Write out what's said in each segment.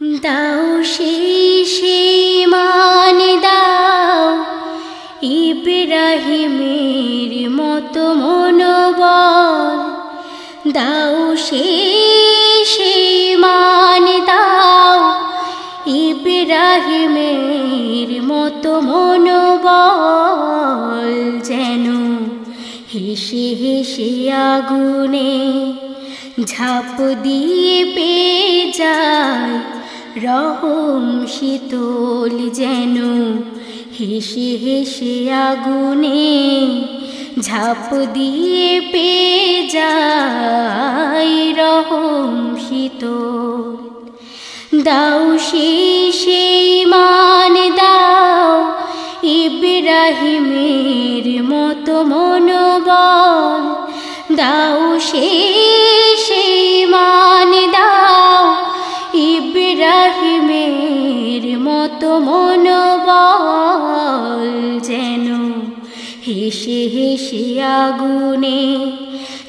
দাও শেষে মান, দাও ইব্রাহিমের মতো মনোবল। দাও শেষে মান, দাও ইব্রাহিমের মতো মনোবল। যেন হেসে হেসে আগুনে ঝাঁপ দিয়ে পেয়ে যায় রহম শীতল যেন হেসে হেসে আগুনে ঝাঁপ দিয়ে পেয়ে যায় রহম শীতল। দাও শেষে মান দাও ইব্রাহিমের মতো মনোবল। দাও শেষে মতো মনোবল যেন হেসে হেসে আগুনে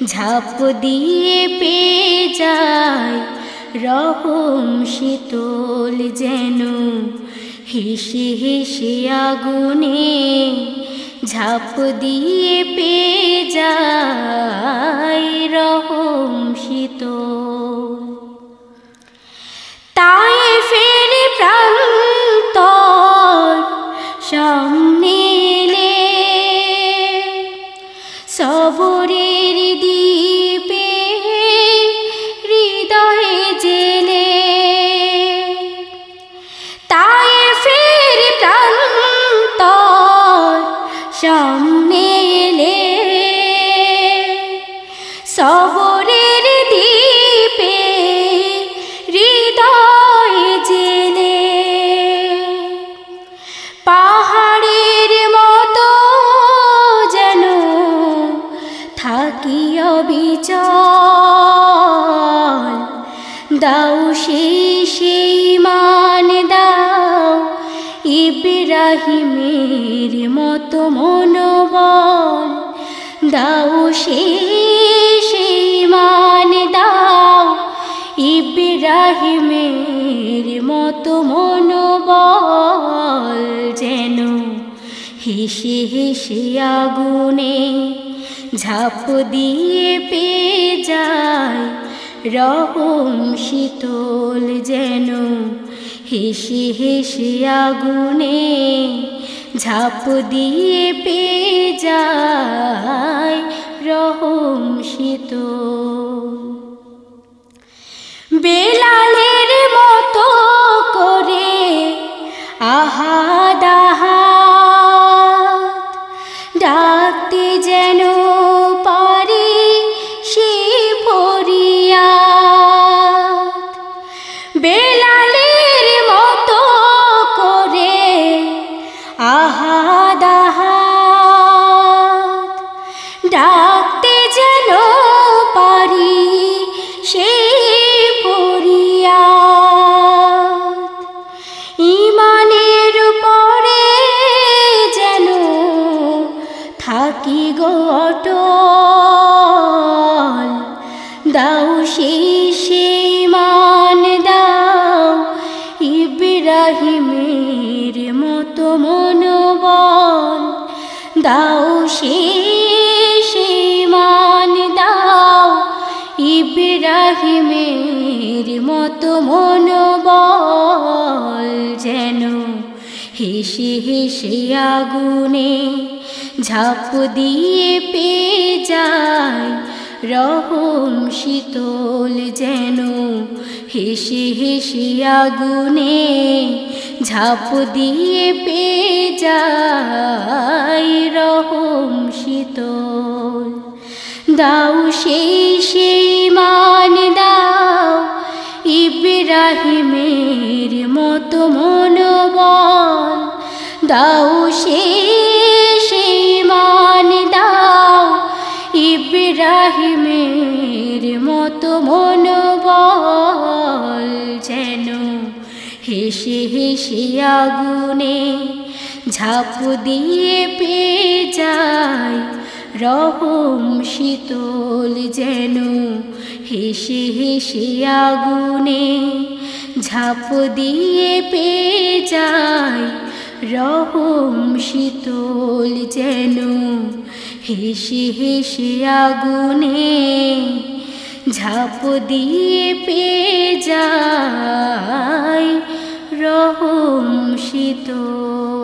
ঝাঁপ দিয়ে পেয়ে যায়, রহম শীতল যেন হেসে হেসে আগুনে ঝাঁপ দিয়ে পেয়ে যায়। সামনে সবরের দ্বীপে হৃদয়ে জেলে তাই ফের প্রান্তর সামনে এলে ইব্রাহিমের মতো মনোবল। দাও শেষে মান দাও ইব্রাহিমের মতো মনোবল। যেন হেসে হেসে আগুনে ঝাঁপ দিয়ে পেয়ে যায় রহম শীতল যেন হেসে হেসে আগুনে ঝাঁপ দিয়ে পেয়ে যায় রহম শীতল বেলালের মতো করে আহাদ আহাদ ডাকতে যেন মনোবল, দাও শেষে মান দাও ইব্রাহিমের মতো মনোবল যেন হেসে হেসে আগুনে ঝাঁপ দিয়ে পেয়ে যায়। রহম শীতল যেন হেসে হেসে আগুনে ঝাঁপ দিয়ে পেয়ে যায় রহম শীতল। দাও সেই সেই মান দাও ইব্রাহিমের মতো মনোবল। দাও সেই সেই মান দাও ইব্রাহিমের মতো মনোবল যেন হেসে হেসে আগুনে ঝাঁপ দিয়ে পেয়ে যায় রহম শীতল যেন হেসে হেসে আগুনে ঝাঁপ দিয়ে পেয়ে যায় রহম শীতল যেন হেসে হেসে আগুনে ঝাঁপ দিয়ে পেয়ে যায় রহম শীতল